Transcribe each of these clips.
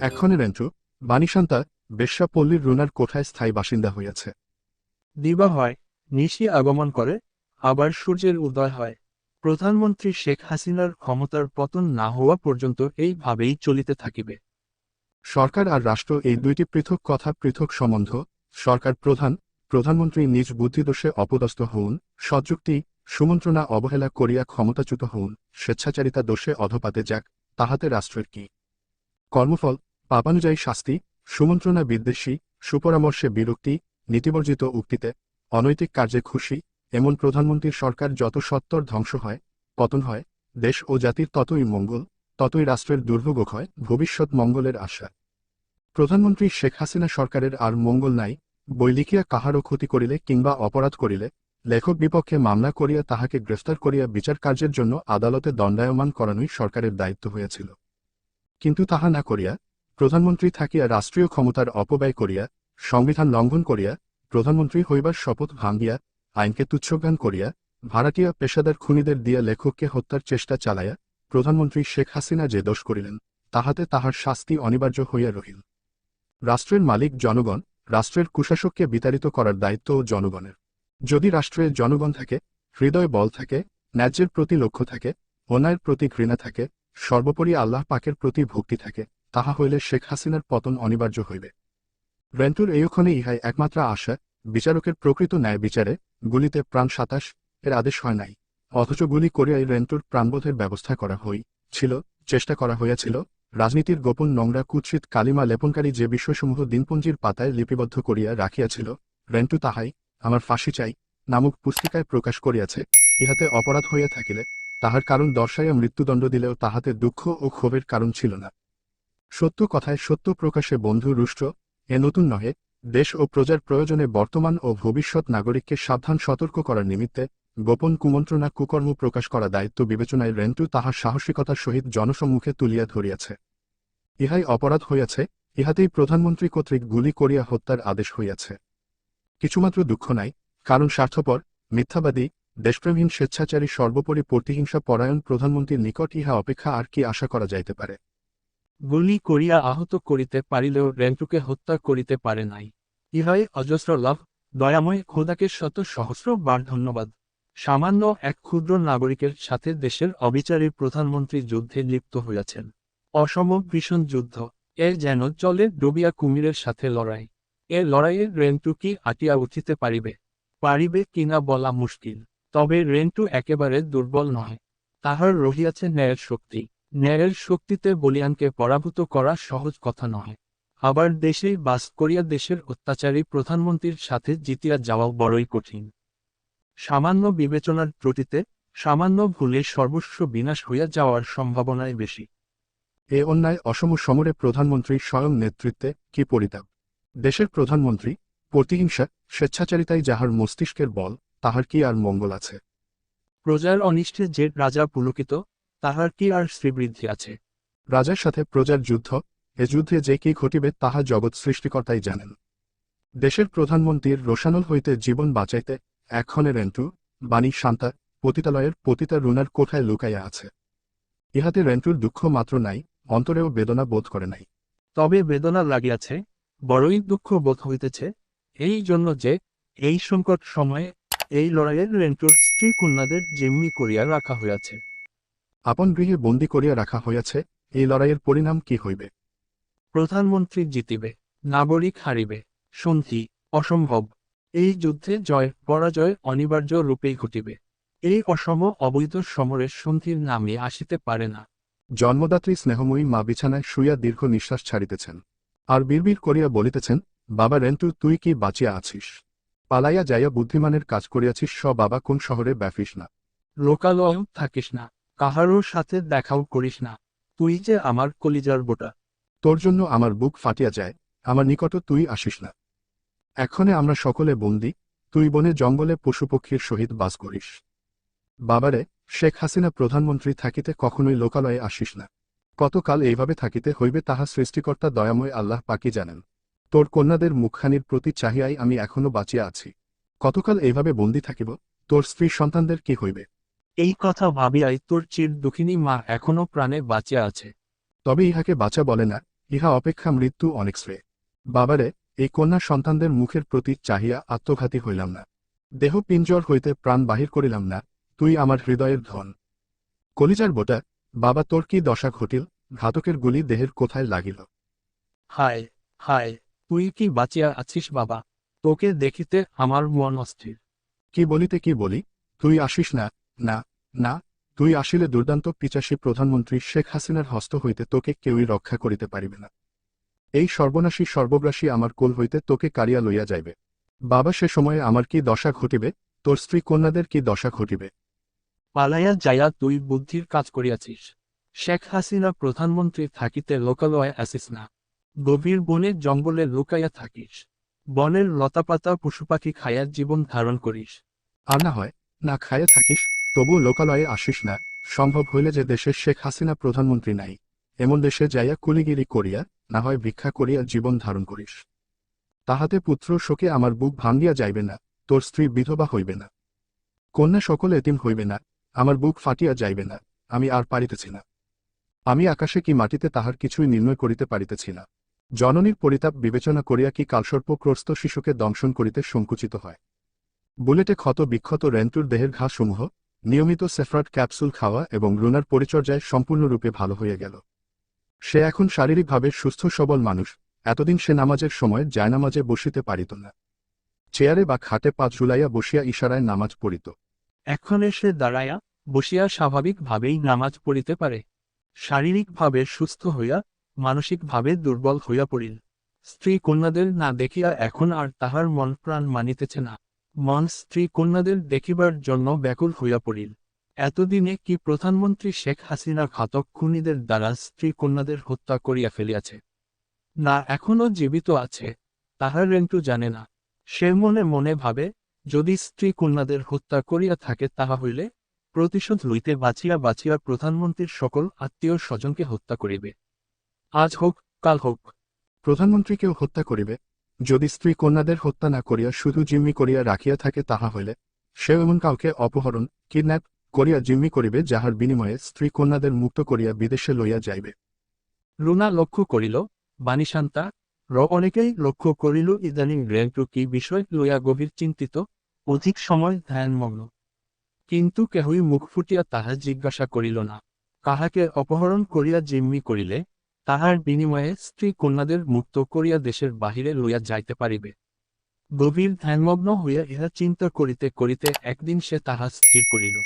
এক্ষণে রেন্টু বাণীশান্তা বেশ্যাপল্লীর রুনার কোঠায় স্থায়ী বাসিন্দা হইয়াছে। দিবা হয় নিশি আগমন করে আবার সূর্যের উদয় হয়। প্রধানমন্ত্রী শেখ হাসিনার ক্ষমতার পতন না হওয়া পর্যন্ত এইভাবেই চলিতে থাকিবে। সরকার আর রাষ্ট্র এই দুইটি পৃথক কথা পৃথক সম্বন্ধ সরকার প্রধান প্রধানমন্ত্রী নিজ বুদ্ধিদোষে অপদস্থ হউন সযুক্তি সুমন্ত্রণা অবহেলা করিয়া ক্ষমতাচ্যুত হউন স্বেচ্ছাচারিতা দোষে অধপাতে যাক তাহাতে রাষ্ট্রের কি? কর্মফল পাপানুযায়ী শাস্তি, সুমন্ত্রণা বিদ্বেষী, সুপরামর্শে বিরক্তি, নীতিবর্জিত উক্তিতে, অনৈতিক কার্যে খুশি, এমন প্রধানমন্ত্রীর সরকার যত সত্তর ধ্বংস হয়, পতন হয়, দেশ ও জাতির ততই মঙ্গল, ততই রাষ্ট্রের দুর্ভোগ হয়, ভবিষ্যৎ মঙ্গলের আশা। প্রধানমন্ত্রী শেখ হাসিনা সরকারের আর মঙ্গল নাই, বই লিখিয়া কাহারও ক্ষতি করিলে কিংবা অপরাধ করিলে, লেখক বিপক্ষে মামলা করিয়া তাহাকে গ্রেফতার করিয়া বিচার কার্যের জন্য আদালতে দণ্ডায়মান করানোই সরকারের দায়িত্ব হইয়াছিল। কিন্তু তাহা না করিয়া প্রধানমন্ত্রী থাকিয়া রাষ্ট্রীয় ক্ষমতার অপব্যয় করিয়া, সংবিধান লঙ্ঘন করিয়া, প্রধানমন্ত্রী হইবার শপথ ভাঙ্গিয়া আইনকে তুচ্ছজ্ঞান করিয়া ভাড়াটিয়া পেশাদার খুনিদের দিয়া লেখককে হত্যার চেষ্টা চালাইয়া, প্রধানমন্ত্রী শেখ হাসিনা যে দোষ করিলেন, তাহাতে তাহার শাস্তি অনিবার্য হইয়া রহিল। রাষ্ট্রের মালিক জনগণ, রাষ্ট্রের কুশাসককে বিতাড়িত করার দায়িত্বও জনগণের। যদি রাষ্ট্রে জনগণ থাকে, হৃদয় বল থাকে, ন্যায্যের প্রতি লক্ষ্য থাকে, অন্যায়ের প্রতি ঘৃণা থাকে, সর্বোপরি আল্লাহ পাকের প্রতি ভক্তি থাকে তাহা হইলে শেখ হাসিনার পতন অনিবার্য হইবে। রেন্টুর এইক্ষণে ইহাই একমাত্র আশা, বিচারকের প্রকৃত ন্যায় বিচারে, গুলিতে প্রাণ সাতাশ, এর আদেশ হয় নাই। অথচ গুলি করিয়াই রেন্টুর প্রাণবোধের ব্যবস্থা করা হই, ছিল, চেষ্টা করা হইয়াছিল, রাজনীতির গোপন নোংরা কুৎসিত কালিমা লেপনকারী যে বিষয়সমূহ দিনপঞ্জির পাতায় লিপিবদ্ধ করিয়া রাখিয়াছিল রেন্টু তাহাই, আমার ফাঁসি চাই নামক পুস্তিকায় প্রকাশ করিয়াছে, ইহাতে অপরাধ হইয়া থাকিলে, তাহার কারণ দর্শাইয়া মৃত্যুদণ্ড দিলেও তাহাতে দুঃখ ও ক্ষোভের কারণ ছিল না। সত্য কথায় সত্য প্রকাশে বন্ধু রুষ্ট, এ নতুন নহে, দেশ ও প্রজার প্রয়োজনে বর্তমান ও ভবিষ্যৎ নাগরিককে সাবধান সতর্ক করার নিমিত্তে গোপন কুমন্ত্রণা কুকর্ম প্রকাশ করা দায়িত্ব বিবেচনায় রেন্টু তাহার সাহসিকতার সহিত জনসম্মুখে তুলিয়া ধরিয়াছে। ইহাই অপরাধ হইয়াছে, ইহাতেই প্রধানমন্ত্রী কর্তৃক গুলি করিয়া হত্যার আদেশ হইয়াছে। কিছুমাত্র দুঃখ নাই, কারণ স্বার্থপর, মিথ্যাবাদী, দেশপ্রেমহীন স্বেচ্ছাচারী সর্বোপরি প্রতিহিংসা পরায়ণ প্রধানমন্ত্রীর নিকট ইহা অপেক্ষা আর কি আশা করা যাইতে পারে। গুলি করিয়া আহত করিতে পারিলেও রেন্টুকে হত্যা করিতে পারে নাই। ইহাই অজস্র লাভ। দয়াময় খোদাকে শত সহস্র বার ধন্যবাদ। সামান্য এক ক্ষুদ্র নাগরিকের সাথে দেশের অবিচারী প্রধানমন্ত্রী যুদ্ধে লিপ্ত হইয়াছেন। অসম ভীষণ যুদ্ধ। এর যেন চলে ডুবিয়া কুমিরের সাথে লড়াই। এ লড়াইয়ে রেন্টু কি আটিয়া উঠিতে পারিবে? পারিবে কিনা বলা মুশকিল। তবে রেন্টু একেবারে দুর্বল নয়। তাহার রহিয়াছে ন্যায়ের শক্তি। ন্যায়ের শক্তিতে বলিয়ানকে পরাভূত করা সহজ কথা নয় আবার দেশেই বাস করিয়া দেশের অত্যাচারী প্রধানমন্ত্রীর সাথে জিতিয়া যাওয়াও বড়ই কঠিন। সামান্য বিবেচনার ত্রুটিতে সামান্য ভুলে সর্বস্ব বিনাশ হইয়া যাওয়ার সম্ভাবনাই বেশি। এ অন্যায় অসম সমরে প্রধানমন্ত্রী স্বয়ং নেতৃত্বে কি পরিতাপ? দেশের প্রধানমন্ত্রী প্রতিহিংসা স্বেচ্ছাচারিতাই যাহার মস্তিষ্কের বল তাহার কি আর মঙ্গল আছে? প্রজার অনিষ্টে যে রাজা পুলকিত তাহার কি আর শ্রীবৃদ্ধি আছে। রাজার সাথে প্রজার যুদ্ধ এ যুদ্ধে যে কি ঘটিবে তাহা জগৎ সৃষ্টিকর্তাই জানেন। দেশের প্রধানমন্ত্রীর রোশানল হইতে জীবন বাঁচাইতে এক্ষণে রেন্টু বাণী শান্তা পতিতালয়ের পতিতা রুনার কোঠায় লুকাইয়া আছে। ইহাতে রেন্টুর দুঃখ মাত্র নাই অন্তরেও বেদনা বোধ করে নাই। তবে বেদনা লাগিয়াছে বড়ই দুঃখ বোধ হইতেছে এই জন্য যে এই সংকট সময়ে এই লড়াইয়ের রেন্টুর স্ত্রী কন্যাদের যেমনি করিয়া রাখা হইয়াছে। আপন গৃহে বন্দী করিয়া রাখা হইয়াছে এই লড়াইয়ের পরিণাম কি হইবে? প্রধানমন্ত্রী জিতিবে নাগরিক হারিবে সন্ধি অসম্ভব। এই যুদ্ধে জয় পরাজয় অনিবার্য রূপেই ঘটিবে। এই অসম অবৈধ সমরের সন্ধির নামে আসিতে পারে না। জন্মদাত্রী স্নেহময়ী মা বিছানায় শুইয়া দীর্ঘ নিঃশ্বাস ছাড়িতেছেন। আর বিড়বিড় করিয়া বলিতেছেন বাবা রেন্টু তুই কি বাঁচিয়া আছিস? পালাইয়া যাইয়া বুদ্ধিমানের কাজ করিয়াছিস স বাবা কোন শহরে ব্যাফিস না। লোকালয়েও থাকিস না। কাহারোর সাথে দেখাও করিস না। তুই যে আমার কলিজার বোটা। তোর জন্য আমার বুক ফাটিয়া যায়, আমার নিকট তুই আসিস না। এক্ষণে আমরা সকলে বন্দি, তুই বনে জঙ্গলে পশুপক্ষীর সহিত বাস করিস। বাবারে, শেখ হাসিনা প্রধানমন্ত্রী থাকিতে কখনোই লোকালয়ে আসিস না। কতকাল এইভাবে থাকিতে হইবে তাহা সৃষ্টিকর্তা দয়াময় আল্লাহ পাকি জানেন। তোর কন্যাদের মুখখানির প্রতি চাহিয়াই আমি এখনও বাঁচিয়া আছি। কতকাল এইভাবে বন্দি থাকিব? তোর স্ত্রী সন্তানদের কি হইবে? এই কথা ভাবিয়াই তোর চির দুঃখিনী মা এখনও প্রাণে বাঁচিয়া আছে। তবে ইহাকে বাঁচা বলে না ইহা অপেক্ষা মৃত্যু অনেক শ্রেয়। বাবারে এই কন্যা সন্তানদের মুখের প্রতি চাহিয়া আত্মঘাতী হইলাম না। দেহ পিঞ্জর হইতে প্রাণ বাহির করিলাম না তুই আমার হৃদয়ের ধন। কলিজার বোটা বাবা তোর কি দশা ঘটিল ঘাতকের গুলি দেহের কোথায় লাগিল? হায় হায় তুই কি বাঁচিয়া আছিস বাবা? তোকে দেখিতে আমার মন অস্থির। কি বলিতে কি বলি তুই আসিস না না না তুই আসিলে দুর্দান্ত পিচাসী প্রধানমন্ত্রী শেখ হাসিনার হস্ত হইতে তোকে কেউই রক্ষা করিতে পারিবে না। এই সর্বনাশী সর্বগ্রাসী আমার কোল হইতে তোকে কারিয়া লইয়া যাইবে। বাবা সে সময়ে আমার কি দশা ঘটিবে? তোর স্ত্রী কন্যাদের কি দশা ঘটিবে? পালাইয়া যাইয়া তুই বুদ্ধির কাজ করিয়াছিস। শেখ হাসিনা প্রধানমন্ত্রী থাকিতে লোকালয়ে আসিস না। গভীর বনে জঙ্গলে লুকাইয়া থাকিস। বনের লতাপাতা পশুপাখি খাইয়া জীবন ধারণ করিস। আর না হয় না খাইয়া থাকিস। তবু লোকালয়ে আসিস না, সম্ভব হইলে যে দেশে শেখ হাসিনা প্রধানমন্ত্রী নাই, এমন দেশে যাইয়া কুলিগিরি করিয়া, না হয় ভিক্ষা করিয়া জীবন ধারণ করিস। তাহাতে পুত্র শোকে আমার বুক ভাঙ্গিয়া যাইবে না, তোর স্ত্রী বিধবা হইবে না। কন্যা সকল এতিম হইবে না, আমার বুক ফাটিয়া যাইবে না, আমি আর পারিতেছি না। আমি আকাশে কি মাটিতে তাহার কিছুই নির্ণয় করিতে পারিতেছি না। জননীর পরিতাপ বিবেচনা করিয়া কি কালসর্পগ্রস্ত শিশুকে দংশন করিতে সংকুচিত হয়? বুলেটে ক্ষত বিক্ষত রেন্টুর দেহের ঘাসমূহ নিয়মিত সেফ্রাট ক্যাপসুল খাওয়া এবং রুনার পরিচর্যায় সম্পূর্ণরূপে ভালো হয়ে গেল। সে এখন শারীরিকভাবে সুস্থ, সবল মানুষ। এতদিন সে নামাজের সময় জায়নামাজে বসিতে পারিত না। চেয়ারে বা খাটে পা ঝুলাইয়া বসিয়া ইশারায় নামাজ পড়িত। এখন এসে দাঁড়াইয়া বসিয়া স্বাভাবিকভাবেই নামাজ পড়িতে পারে। শারীরিকভাবে সুস্থ হইয়া, মানসিকভাবে দুর্বল হইয়া পড়িল। স্ত্রী কন্যাদের না দেখিয়া এখন আর তাহার মন প্রাণ মানিতেছে না। মন স্ত্রী কন্যাদের দেখিবার জন্য ব্যাকুল হইয়া পড়িল। এতদিনে কি প্রধানমন্ত্রী শেখ হাসিনা ঘাতক খুনিদের দ্বারা স্ত্রী কন্যাদের হত্যা করিয়া ফেলিয়াছে? না এখনও জীবিত আছে, তাহার রেন্টু জানে না। সে মনে মনে ভাবে, যদি স্ত্রী কন্যাদের হত্যা করিয়া থাকে তাহা হইলে প্রতিশোধ লইতে বাঁচিয়া বাঁচিয়া প্রধানমন্ত্রীর সকল আত্মীয় স্বজনকে হত্যা করিবে। আজ হোক, কাল হোক প্রধানমন্ত্রীকেও হত্যা করিবে? যদি স্ত্রী কন্যাদের হত্যা না করিয়া শুধু জিম্মি করিয়া রাখিয়া থাকে তাহা হইলে সে এমন কাউকে অপহরণ, কিডন্যাপ করিয়া জিম্মি করিবে যাহার বিনিময়ে স্ত্রী কন্যাদের মুক্ত করিয়া বিদেশে লইয়া যাইবে। রুনা লক্ষ্য করিল বাণীশান্তা র অনেকেই লক্ষ্য করিল ইদানিং রেন্টু কি বিষয় লইয়া গভীর চিন্তিত, অধিক সময় ধ্যানমগ্ন। কিন্তু কেহই মুখ ফুটিয়া তাহা জিজ্ঞাসা করিল না। কাহাকে অপহরণ করিয়া জিম্মি করিলে তাহার বিনিময়ে স্ত্রী কন্যাদের মুক্ত করিয়া দেশের বাহিরে লইয়া যাইতে পারিবে। গভীর ধ্যানমগ্ন হইয়া ইহা চিন্তা করিতে করিতে একদিন সে তাহা স্থির করিল।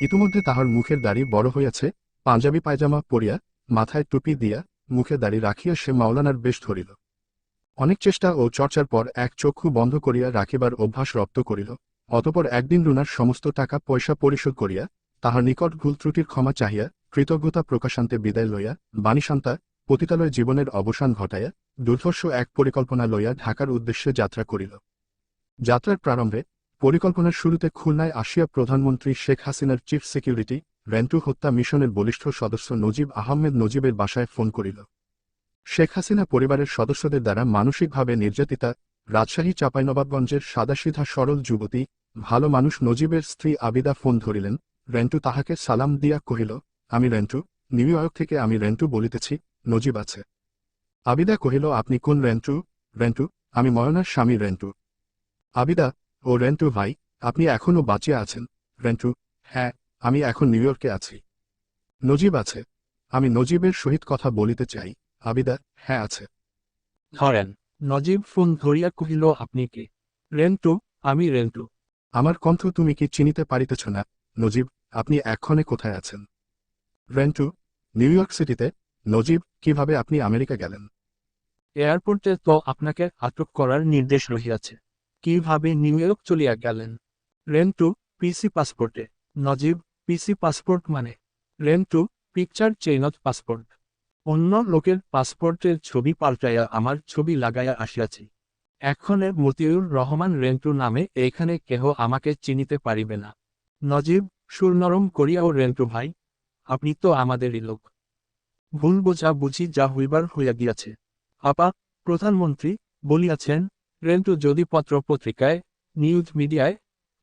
ইতিমধ্যে তাহার মুখের দাড়ি বড় হইয়াছে, পাঞ্জাবি পায়জামা পরিয়া, মাথায় টুপি দিয়া মুখে দাড়ি রাখিয়া সে মাওলানার বেশ ধরিল। অনেক চেষ্টা ও চর্চার পর এক চক্ষু বন্ধ করিয়া রাখিবার অভ্যাস রপ্ত করিল, অতপর একদিন রুনার সমস্ত টাকা পয়সা পরিশোধ করিয়া তাহার নিকট ভুল ত্রুটির ক্ষমা চাহিয়া কৃতজ্ঞতা প্রকাশান্তে বিদায় লইয়া বাণীশান্তা পতিতালয় জীবনের অবসান ঘটাইয়া দুর্ধর্ষ এক পরিকল্পনা লইয়া ঢাকার উদ্দেশ্যে যাত্রা করিল। যাত্রার প্রারম্ভে পরিকল্পনার শুরুতে খুলনায় আসিয়া প্রধানমন্ত্রী শেখ হাসিনার চিফ সিকিউরিটি রেন্টু হত্যা মিশনের বলিষ্ঠ সদস্য নজিব আহমেদ নজিবের বাসায় ফোন করিল। শেখ হাসিনা পরিবারের সদস্যদের দ্বারা মানসিকভাবে নির্যাতিতা, রাজশাহী চাঁপাইনবাবগঞ্জের সাদাসিধা সরল যুবতী, ভালো মানুষ নজিবের স্ত্রী আবিদা ফোন ধরিলেন। রেন্টু তাহাকে সালাম দিয়া কহিল আমি রেন্টু নিউ ইয়র্ক থেকে আমি রেন্টু বলিতেছি নজিব আছে। আবিদা কহিল আপনি কোন রেন্টু? রেন্টু আমি ময়নার স্বামী রেন্টু। আবিদা ও রেন্টু ভাই আপনি এখনও বাঁচিয়া আছেন? রেন্টু হ্যাঁ আমি এখন নিউ ইয়র্কে আছি। নজিব আছে। আমি নজিবের সহিত কথা বলিতে চাই। আবিদা হ্যাঁ আছে। ধরেন নজিব ফোন ধরিয়া কহিল আপনি কে? রেন্টু আমি রেন্টু। আমার কণ্ঠ তুমি কি চিনিতে পারিতেছ না? নজিব আপনি এক্ষণে কোথায় আছেন? রেন্টু, নিউ ইয়র্ক সিটিতে নজিব, কীভাবে আপনি আমেরিকা গেলেন? এয়ারপোর্টে তো আপনাকে আটক করার নির্দেশ রহিয়াছে। কীভাবে নিউ ইয়র্ক চলিয়া গেলেন? রেন্টু, পিসি পাসপোর্টে। নজিব, পিসি পাসপোর্ট মানে? রেন্টু, পিকচার চেইনত পাসপোর্ট। অন্য লোকের পাসপোর্টের ছবি পাল্টাইয়া আমার ছবি লাগাইয়া আসিয়াছি। এক্ষণে মতিউর রহমান রেন্টু নামে এইখানে কেহ আমাকে চিনিতে পারিবে না। নজিব, সুরনরম করিয়াও রেন্টু ভাই আপনি তো আমাদেরই লোক। ভুল বোঝা বুঝি যা হইবার হইয়া গিয়াছে। আপা, প্রধানমন্ত্রী, বলিয়াছেন, রেন্টু যদি পত্র পত্রিকায়, নিউজ মিডিয়ায়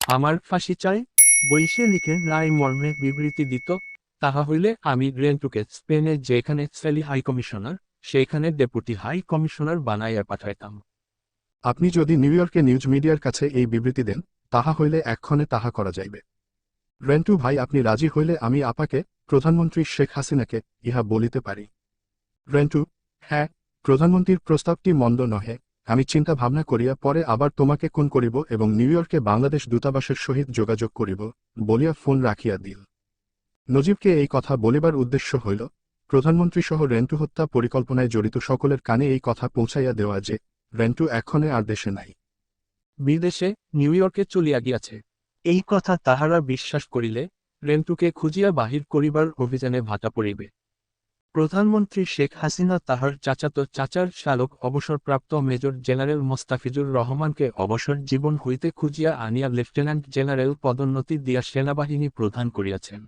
আমার ফাঁসি চাই বইসে লিখে নাই মর্মে বিবৃতি দিত, তাহা হইলে আমি রেন্টুকে স্পেনে যেখানে সেলি হাই কমিশনার সেইখানে ডেপুটি হাই কমিশনার বানাইয়া পাঠাইতাম। আপনি যদি নিউ ইয়র্কে নিউজ মিডিয়ার কাছে এই বিবৃতি দেন, তাহা হইলে এক্ষণে তাহা করা যাইবে। রেন্টু ভাই, আপনি রাজি হইলে আমি আপাকে প্রধানমন্ত্রী শেখ হাসিনাকে ইহা বলিতে পারি। রেন্টু হ্যাঁ প্রধানমন্ত্রীর প্রস্তাবটি মন্দ নহে। আমি চিন্তা ভাবনা করিয়া পরে আবার তোমাকে কোন করিব এবং নিউ ইয়র্কে বাংলাদেশ দূতাবাসের সহিত যোগাযোগ করিব বলিয়া ফোন রাখিয়া দিল। নজিবকে এই কথা বলিবার উদ্দেশ্য হইল প্রধানমন্ত্রী সহ রেন্টু হত্যা পরিকল্পনায় জড়িত সকলের কানে এই কথা পৌঁছাইয়া দেওয়া যে রেন্টু এক্ষণে আর দেশে নাই। বিদেশে নিউ ইয়র্কে চলিয়া গিয়াছে। এই কথা তাহারা বিশ্বাস করিলে রেন্টুকে খুঁজিয়া বাহির করিবার অভিযানে ভাটা পড়িবে। প্রধানমন্ত্রী শেখ হাসিনা তাহার চাচাতো চাচার শালক অবসরপ্রাপ্ত মেজর জেনারেল মোস্তাফিজুর রহমানকে অবসর জীবন হইতে খুঁজিয়া আনিয়া লেফটেন্যান্ট জেনারেল পদোন্নতি দিয়া সেনাবাহিনী প্রধান করিয়াছেন।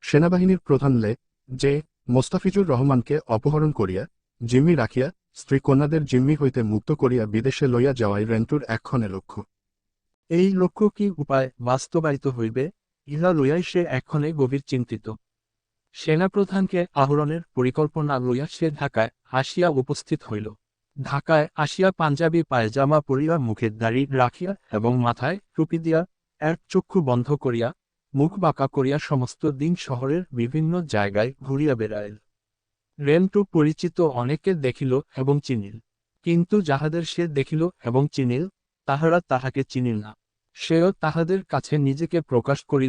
সেনাবাহিনীর প্রধান লে যে মোস্তাফিজুর রহমানকে অপহরণ করিয়া জিম্মি রাখিয়া স্ত্রী কন্যাদের জিম্মি হইতে মুক্ত করিয়া বিদেশে লইয়া যাওয়াই রেন্টুর এক্ষণে লক্ষ্য। এই লক্ষ্য কি উপায় বাস্তবায়িত হইবে? ইহা লইয়াই সে এক্ষণে গভীর চিন্তিত। সেনাপ্রধানকে আহরণের পরিকল্পনা লইয়া সে ঢাকায় আসিয়া উপস্থিত হইল। ঢাকায় আসিয়া পাঞ্জাবি পায়জামা পরিয়া মুখের দাড়ি রাখিয়া এবং মাথায় টুপি দিয়া এক চক্ষু বন্ধ করিয়া মুখ বাঁকা করিয়া সমস্ত দিন শহরের বিভিন্ন জায়গায় ঘুরিয়া বেড়াইল। রেন্টু পরিচিত অনেকে দেখিল এবং চিনিল। কিন্তু যাহাদের সে দেখিল এবং চিনিল, তাহারা তাহাকে চিনিল না। সেও তাহাদের কাছে নিজেকে প্রকাশ করি